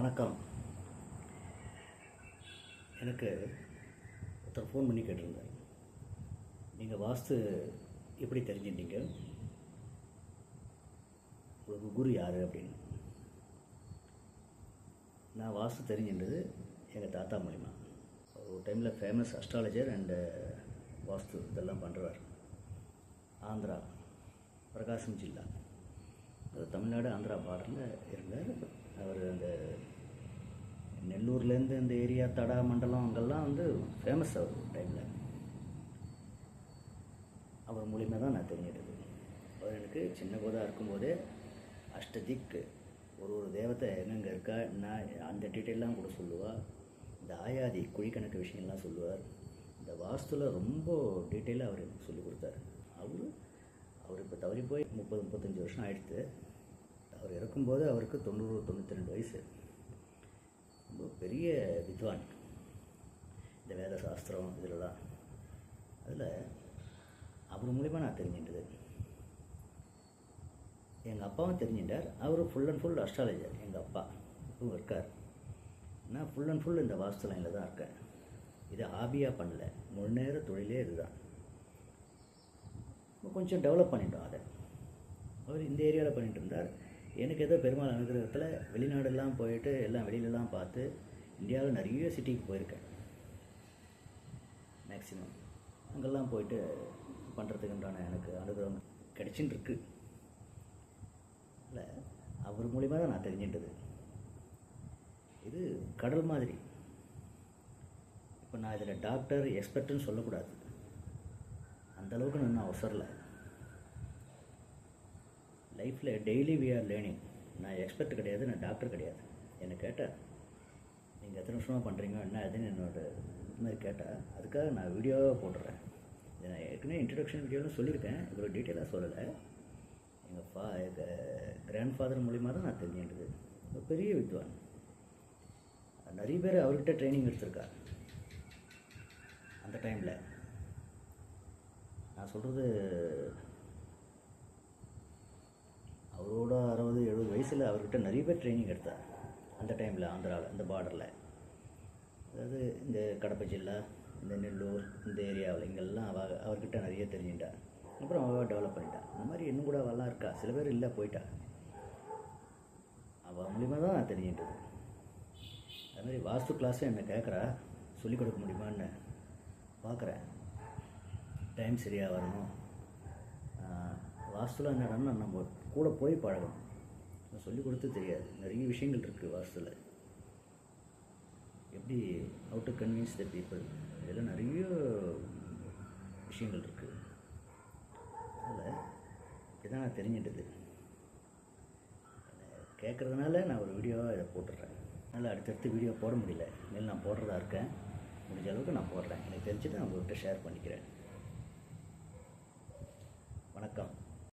வணக்கம். எனக்கு ஒருத்தர் ஃபோன் பண்ணி கேட்டிருந்தார். நீங்கள் வாஸ்து எப்படி தெரிஞ்சுட்டீங்க? உங்களுக்கு குரு யார் அப்படின்னு. நான் வாஸ்து தெரிஞ்சின்றது எங்கள் தாத்தா மூலிமா ஒரு டைமில் ஃபேமஸ் அஸ்ட்ராலஜர் அண்டு வாஸ்து இதெல்லாம் பண்ணுறார் ஆந்திரா பிரகாசம் ஜில்லா. தமிழ்நாடு ஆந்திரா பார்டரில் இருந்தார். அவர் அந்த நெல்லூர்லேருந்து இந்த ஏரியா தடா மண்டலம் அங்கெல்லாம் வந்து ஃபேமஸ் அவர் டைமில் அவர் மூலிமா தான் நான் தெரிஞ்சிட்டது அவர் எனக்கு சின்ன போதாக இருக்கும்போதே அஷ்டதிக் ஒரு ஒரு தேவத்தை எங்கெங்கே இருக்கா நான் அந்த டீட்டெயிலாம் கூட சொல்லுவாள் இந்த ஆயாதி குழிக்கணக்கு விஷயம்லாம் சொல்லுவார். இந்த வாஸ்துவில் ரொம்ப டீட்டெயிலாக அவர் எனக்கு சொல்லிக் கொடுத்தாரு. அவர் அவர் இப்போ தவறி போய் முப்பது முப்பத்தஞ்சு வருஷம் ஆயிடுத்து. இறக்கும்போது அவருக்கு தொண்ணூறு தொண்ணூற்றி ரெண்டு வயசு. ரொம்ப பெரிய வித்வான். இந்த வேத சாஸ்திரம் இதிலலாம் அதில் அவர் மூலிமா நான் தெரிஞ்சின்றது எங்கள் அப்பாவும் தெரிஞ்சிட்டார். அவர் ஃபுல் அண்ட் ஃபுல் அஸ்ட்ராலஜர் எங்கள் அப்பா. இப்பவும் இருக்கார். நான் ஃபுல் அண்ட் ஃபுல் இந்த வாஸ்து லைனில் தான் இருக்கேன். இதை ஹாபியாக பண்ணல. முழு நேர தொழிலே இதுதான். கொஞ்சம் டெவலப் பண்ணிட்டோம் அதை. அவர் இந்த ஏரியாவில் பண்ணிட்டு இருந்தார். எனக்கு ஏதோ பெருமாள் அனுகிரகத்தில் வெளிநாடுலாம் போயிட்டு எல்லாம் வெளியிலலாம் பார்த்து இந்தியாவில் நிறைய சிட்டிக்கு போயிருக்கேன். மேக்ஸிமம் அங்கெல்லாம் போயிட்டு பண்ணுறதுக்குண்டான எனக்கு அனுகிரகம் கிடைச்சின்னு இருக்கு இல்லை அவர் மூலிமா தான் நான் தெரிஞ்சின்றது இது கடல் மாதிரி. இப்போ நான் இதில் டாக்டர் எக்ஸ்பர்ட்டுன்னு சொல்லக்கூடாது. அந்த அளவுக்கு நான் இன்னும் அவசரல. லைஃப்பில் டெய்லி வி ஆர் லேர்னிங் நான் எக்ஸ்பர்ட் கிடையாது நான் டாக்டர் கிடையாது. என்னை கேட்டால் நீங்கள் எத்தனை வருஷமாக பண்ணுறீங்க என்ன அதுன்னு என்னோட இது மாதிரி கேட்டால் அதுக்காக நான் வீடியோவாக போட்டுறேன். இதை நான் ஏற்கனவே இன்ட்ரடக்ஷன் வீடியோவில் சொல்லியிருக்கேன். இவ்வளோ டீட்டெயிலாக சொல்லலை. எங்கள் ஃபா எங்கள் கிராண்ட் ஃபாதர் மூலிமா தான் நான் தெரிஞ்சுட்டது ஒரு பெரிய வித்வான். நிறைய பேர் அவர்கிட்ட ட்ரைனிங் எடுத்திருக்கா அந்த டைமில் நான் சொல்கிறது வயசில் அவர்கிட்ட நிறைய பேர் ட்ரைனிங் எடுத்தார் அந்த டைமில் ஆந்திராவில் இந்த பார்டரில் அதாவது இந்த கடப்பை ஜில்லா இந்த நெல்லூர் இந்த ஏரியாவில் இங்கெல்லாம் அவ அவர்கிட்ட நிறைய தெரிஞ்சுட்டார் அப்புறம் அவள் டெவலப் பண்ணிட்டான் இந்த மாதிரி இன்னும் கூட அவெல்லாம் இருக்கா? சில பேர் இல்லை போயிட்டா. அவள் மூலிமா தான் நான் தெரிஞ்சுட்டது அது மாதிரி வாஸ்து கிளாஸும் என்னை கேட்குறா சொல்லிக் கொடுக்க முடியுமான்னு பார்க்குறேன் டைம் சரியாக வரணும். வாஸ்துலாம் என்னடா நம்ம கூட போய் பழகணும். சொல்லிக் கொடுத்து தெரியாது. நிறைய விஷயங்கள் இருக்குது வாஸ்துவில் எப்படி how to convince the people இதெல்லாம் நிறைய விஷயங்கள் இருக்குது அதில் இதுதான் நான் தெரிஞ்சிட்டது. கேட்குறதுனால நான் ஒரு வீடியோவாக இதை போட்டுடுறேன் அதனால் அடுத்தடுத்து வீடியோ போட முடியல. இனிமேல் நான் போடுறதா இருக்கேன். முடிஞ்ச அளவுக்கு நான் போடுறேன். எனக்கு தெரிஞ்சதை நான் உங்கள்கிட்ட ஷேர் பண்ணிக்கிறேன். வணக்கம்.